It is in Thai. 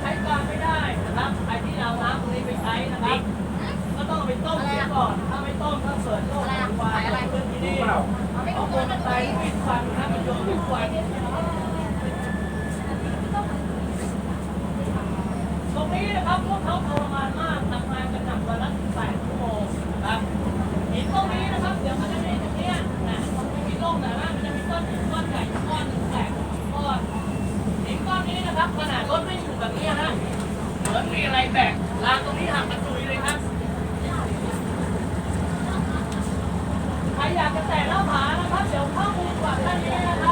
ใช้การไม่ได้นะครับใครที่เอาน้ำตรงนี้ไปใช้นะครับ ก็ต้องเอาไปต้มเสียก่อน ถ้าไม่ต้มก็เกิดโรคไตวายเกิดขึ้นที่นี่เอาตัวมันไตปิดฟันนะมันโยนปิดฟันตรงนี้นะครับพวกเขาทรมานมากทำงานกันหนักวันละแปดชั่วโมงนะครับหินตรงนี้นะครับเดี๋ยวมันจะมีตรงนี้นะมันจะมีร่องนะมันจะมีก้อนหินก้อนใหญ่ก้อนหนึ่งแตกก้อนหินก้อนนี้นะครับขนาดรถไม่อยู่แบบนี้นะเห มีอะไรแบกรางตรงนี้หักกระตุยเลยครับ ใครอยากจะแตะหน้าผานะครับ เดี๋ยวข้อมูลกว่าท่านนี้นะครับ